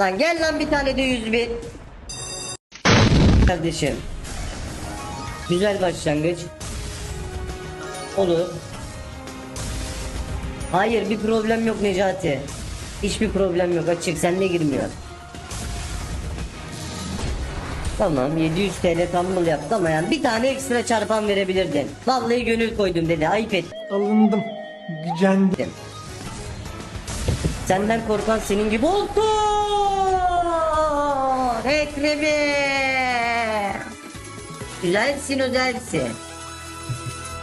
Lan gel lan bir tane de 100 bin. Kardeşim. Güzel başlangıç. Olur. Hayır bir problem yok Necati. Hiçbir problem yok açık sende girmiyor. Tamam 700 TL tumble yaptı ama yani bir tane ekstra çarpan verebilirdin. Vallahi gönül koydum dedi ayıp et. Alındım. Gücendim. Senden korkan senin gibi oldu. Ekrem'i. Güzelsin özelsin.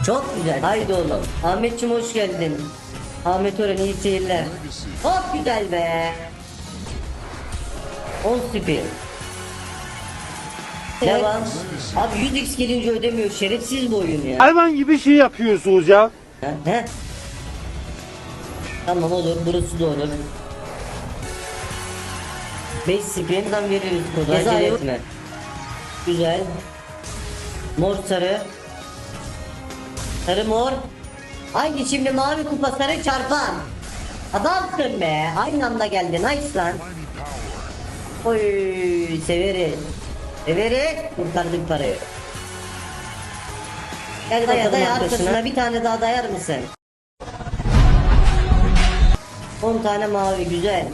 Çok güzel. Haydi oğlum. Ahmetçim hoş geldin. Ahmet Ören iyi seyirler. Çok güzel be. 10 spin. Devam. Abi 100x gelince ödemiyor. Şerefsiz bu oyun ya. Hayvan gibi şey yapıyorsunuz ya. Ha, he? Tamam olur burası da olur. 5 spin'den veririz kodu acele etme. Güzel. Mor sarı. Sarı mor. Haydi şimdi mavi kupa sarı çarpan. Adamsın be. Aynı anda geldi. Nice lan. Oy severiz. Severiz. Kurtardık parayı. Gel daya daya arkasına bir tane daha dayar mısın? 10 tane mavi güzel.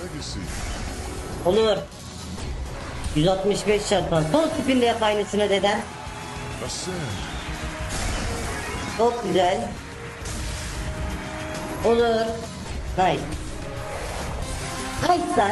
Olur. 165 çarpan. Son spinde yap aynısını deden. Çok güzel. Olur. Nice. Nice lan.